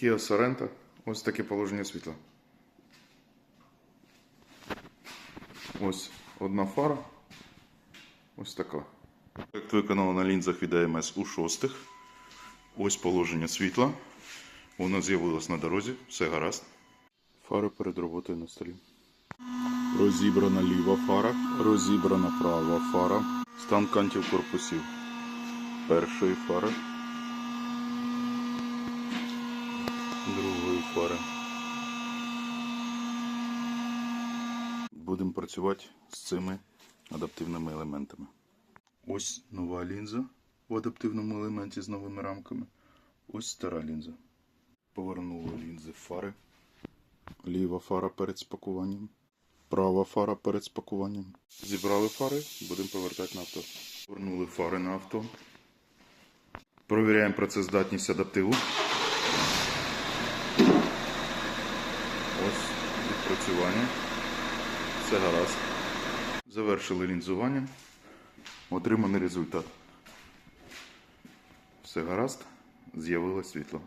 Kia Sorento. Ось таке положення світла. Ось одна фара. Ось така. Ефект виконано на лінзах від АМС у шостих. Ось положення світла. Воно з'явилось на дорозі. Все гаразд. Фари перед роботою на столі. Розібрана ліва фара, розібрана права фара. Стан кантів корпусів. Першої фари. Другої. Будемо працювати з цими адаптивними елементами. Ось нова лінза в адаптивному елементі з новими рамками. Ось стара лінза. Повернули лінзи фари. Ліва фара перед спакуванням. Права фара перед спакуванням. Зібрали фари, будемо повертати на авто. Повернули фари на авто. Провіряємо працездатність адаптиву. Ось відпрацювання. Все гаразд. Завершили лінзування. Отриманий результат. Все гаразд. З'явилось світло.